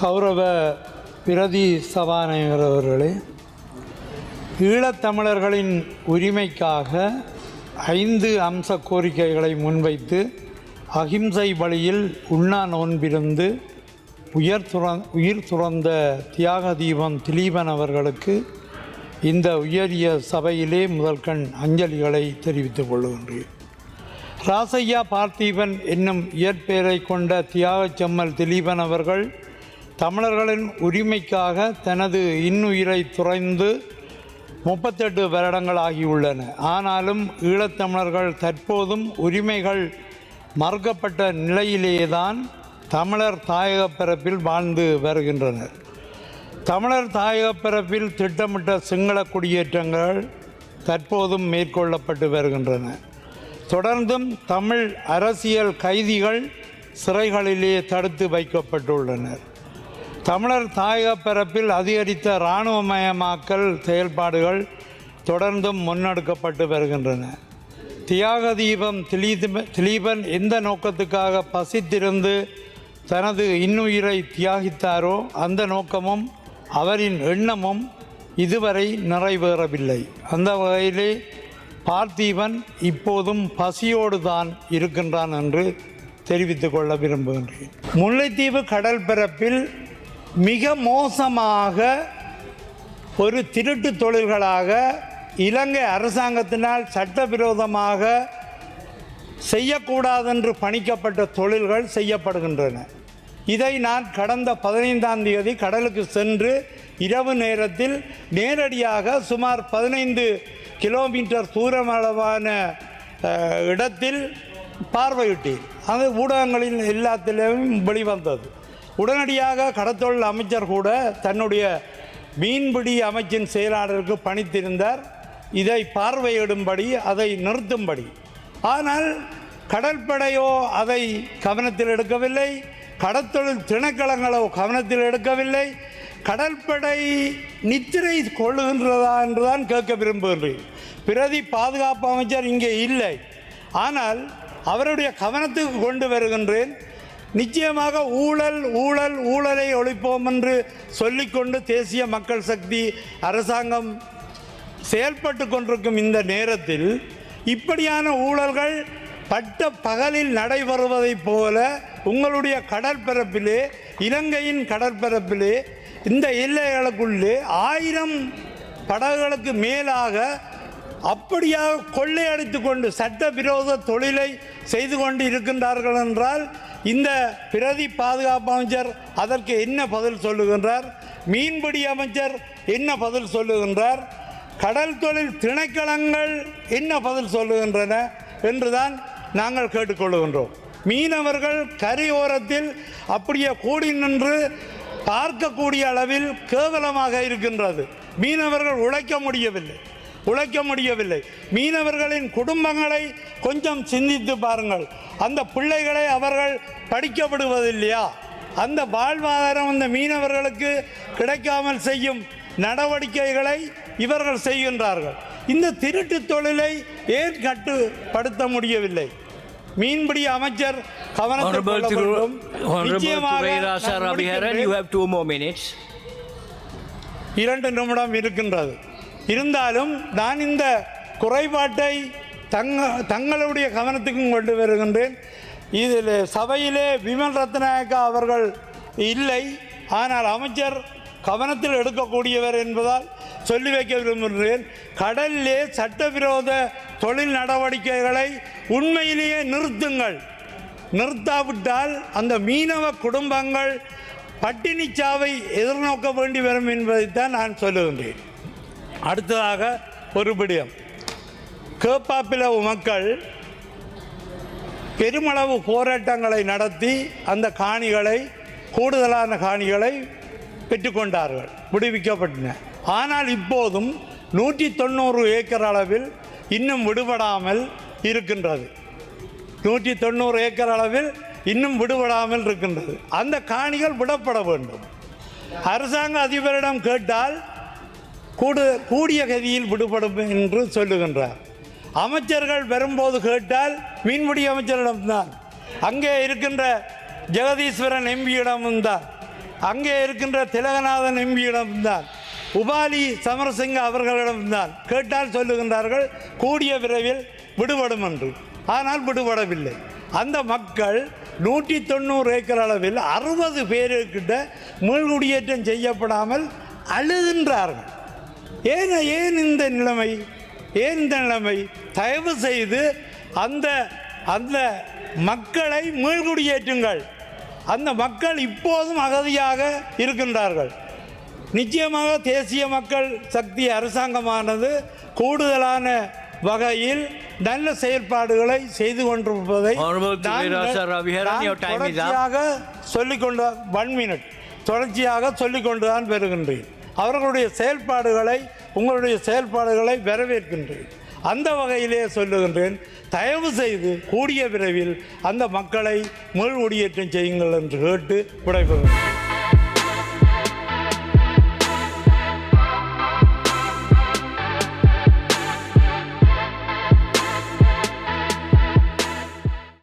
கௌரவ பிரதி சபாநாயகர் அவர்களே ஈழத்தமிழர்களின் உரிமைக்காக ஐந்து அம்ச கோரிக்கைகளை முன்வைத்து அகிம்சை வழியில் உண்ணா நோன்பிருந்து உயர் துற உயிர் துறந்த தியாக தீபம் திலீபன் அவர்களுக்கு இந்த உயரிய சபையிலே முதல்கண் அஞ்சலிகளை தெரிவித்துக் கொள்கின்றேன். ராசையா பார்த்திபன் என்னும் இயற்பெயரை கொண்ட தியாகச் செம்மல் திலீபன் அவர்கள் தமிழர்களின் உரிமைக்காக தனது இன்னுயிரை துறைந்து முப்பத்தெட்டு வருடங்கள் ஆகியுள்ளன ஆனாலும் ஈழத்தமிழர்கள் தற்போதும் உரிமைகள் மறுக்கப்பட்ட நிலையிலேதான் தமிழர் தாயகப் பரப்பில் வாழ்ந்து வருகின்றனர். தமிழர் தாயக பரப்பில் திட்டமிட்ட சிங்கள குடியேற்றங்கள் தற்போதும் மேற்கொள்ளப்பட்டு வருகின்றன. தொடர்ந்தும் தமிழ் அரசியல் கைதிகள் சிறைகளிலே தடுத்து வைக்கப்பட்டுள்ளனர். தமிழர் தாயகப் பரப்பில் அதிகரித்த இராணுவமயமாக்கல் செயல்பாடுகள் தொடர்ந்தும் முன்னெடுக்கப்பட்டு வருகின்றன. தியாக தீபம் திலீபன் எந்த நோக்கத்துக்காக பசித்திருந்து தனது இன்னுயிரை தியாகித்தாரோ அந்த நோக்கமும் அவரின் எண்ணமும் இதுவரை நிறைவேறவில்லை. அந்த வகையிலே பார்த்தீவன் இப்போதும் பசியோடு தான் இருக்கின்றான் என்று தெரிவித்துக் கொள்ள விரும்புகின்றேன். முல்லைத்தீவு கடல் பரப்பில் மிக மோசமாக ஒரு திருட்டு தொழில்களாக இலங்கை அரசாங்கத்தினால் சட்டவிரோதமாக செய்யக்கூடாதென்று பணிக்கப்பட்ட தொழில்கள் செய்யப்படுகின்றன. இதை நான் கடந்த பதினைந்தாம் தேதி கடலுக்கு சென்று இரவு நேரத்தில் நேரடியாக சுமார் பதினைந்து கிலோமீட்டர் தூரமளவான இடத்தில் பார்வையிட்டேன். அது ஊடகங்களில் எல்லாத்திலும் வெளிவந்தது. உடனடியாக கடத்தொழில் அமைச்சர் கூட தன்னுடைய மீன்பிடி அமைச்சின் செயலாளருக்கு பணித்திருந்தார். இதை பார்வையிடும்படி அதை நிறுத்தும்படி. ஆனால் கடற்படையோ அதை கவனத்தில் எடுக்கவில்லை. கடத்தொழில் திணைக்களங்களோ கவனத்தில் எடுக்கவில்லை. கடற்படை நித்திரை கொள்ளுகின்றதா என்றுதான் கேட்க விரும்புகின்றேன். பிரதி பாதுகாப்பு அமைச்சர் இங்கே இல்லை. ஆனால் அவருடைய கவனத்துக்கு கொண்டு வருகின்றேன். நிச்சயமாக ஊழல் ஊழல் ஊழலை ஒழிப்போம் என்று சொல்லிக்கொண்டு தேசிய மக்கள் சக்தி அரசாங்கம் செயல்பட்டு கொண்டிருக்கும் இந்த நேரத்தில் இப்படியான ஊழல்கள் பட்ட பகலில் நடைபெறுவதைப் போல உங்களுடைய கடற்பரப்பிலே இலங்கையின் கடற்பரப்பிலே இந்த எல்லைகளுக்குள்ளே ஆயிரம் படகுகளுக்கு மேலாக அப்படியாக கொள்ளையடித்து கொண்டு சட்டவிரோத தொழிலை செய்து கொண்டு இருக்கின்றார்கள் என்றால் இந்த பிரதி பாதுகாப்பு அமைச்சர் அதற்கு என்ன பதில் சொல்லுகின்றார்? மீன்பிடி அமைச்சர் என்ன பதில் சொல்லுகின்றார்? கடல் தொழில் திணைக்களங்கள் என்ன பதில் சொல்லுகின்றன என்றுதான் நாங்கள் கேட்டுக்கொள்ளுகின்றோம். மீனவர்கள் கரையோரத்தில் அப்படியே கூடி நின்று பார்க்கக்கூடிய அளவில் கேவலமாக இருக்கின்றது. மீனவர்கள் உழைக்க முடியவில்லை. உழைக்க முடியவில்லை. மீனவர்களின் குடும்பங்களை கொஞ்சம் சிந்தித்து பாருங்கள். அந்த பிள்ளைகளை அவர்கள் படிக்க விடுவதில்லையா அந்த வாழ்வாதாரம் அந்த மீனவர்களுக்கு கிடைக்காமல் செய்யும் நடவடிக்கைகளை இவர்கள் செய்கின்றார்கள். இந்த திருட்டு தொழிலை ஏன் கட்டுப்படுத்த முடியவில்லை? மீன்பிடி அமைச்சர் கவனத்தில். இரண்டு நிமிடம் இருக்கின்றது. இருந்தாலும் நான் இந்த குறைபாட்டை தங்க தங்களுடைய கவனத்துக்கும் கொண்டு வருகின்றேன். இதில் சபையிலே விமல் ரத்நாயக்கா அவர்கள் இல்லை. ஆனால் அமைச்சர் கவனத்தில் எடுக்கக்கூடியவர் என்பதால் சொல்லி வைக்க விரும்புகிறேன். கடலிலே சட்டவிரோத தொழில் நடவடிக்கைகளை உண்மையிலேயே நிறுத்துங்கள். நிறுத்தாவிட்டால் அந்த மீனவ குடும்பங்கள் பட்டினி சாவை எதிர்நோக்க வேண்டி வரும் என்பதைத்தான் நான் சொல்லுகின்றேன். அடுத்ததாக ஒரு விடயம் கேப்பாப்பிலவு மக்கள் பெருமளவு போராட்டங்களை நடத்தி அந்த காணிகளை கூடுதலான காணிகளை பெற்றுக்கொண்டார்கள் விடுவிக்கப்பட்டன. ஆனால் இப்போதும் நூற்றி தொண்ணூறு ஏக்கர் அளவில் இன்னும் விடுபடாமல் இருக்கின்றது. நூற்றி தொண்ணூறு ஏக்கர் அளவில் இன்னும் விடுபடாமல் இருக்கின்றது. அந்த காணிகள் விடப்பட வேண்டும். அரசாங்க அதிபரிடம் கேட்டால் கூடு கூடிய கதியில் விடுபடும் என்று சொல்லுகின்றார். அமைச்சர்கள் வரும்போது கேட்டால் மீன்பிடி அமைச்சரிடம்தான். அங்கே இருக்கின்ற ஜெகதீஸ்வரன் எம்பியிடமும் தான் அங்கே இருக்கின்ற திலகநாதன் எம்பியிடம்தான். உபாலி சமரசிங்க அவர்களிடம்தான். கேட்டால் சொல்லுகின்றார்கள் கூடிய விரைவில் விடுபடும் என்று. ஆனால் விடுபடவில்லை. அந்த மக்கள் நூற்றி தொண்ணூறு ஏக்கர் அளவில் அறுபது பேருக்கிட்ட மீள்குடியேற்றம் செய்யப்படாமல் அழுகின்றார்கள். ஏன் ஏன் இந்த நிலைமை? ஏன் இந்த நிலைமை? தயவு செய்து அந்த அந்த மக்களை மீள்குடியேற்றுங்கள். அந்த மக்கள் இப்போதும் அகதியாக இருக்கின்றார்கள். நிச்சயமாக தேசிய மக்கள் சக்தி அரசாங்கமானது கூடுதலான வகையில் நல்ல செயற்பாடுகளை செய்து கொண்டிருப்பதை. தொடர்ச்சியாக சொல்லிக்கொண்டு ஒன் மினிட் தொடர்ச்சியாக சொல்லிக்கொண்டு தான் பெறுகின்றேன் அவர்களுடைய செயல்பாடுகளை உங்களுடைய செயல்பாடுகளை வரவேற்கின்றேன். அந்த வகையிலே சொல்லுகின்றேன் தயவு செய்து கூடிய விரைவில் அந்த மக்களை மீள் குடியேற்றம் செய்யுங்கள் என்று கேட்டு விடைபெறுகிறேன்.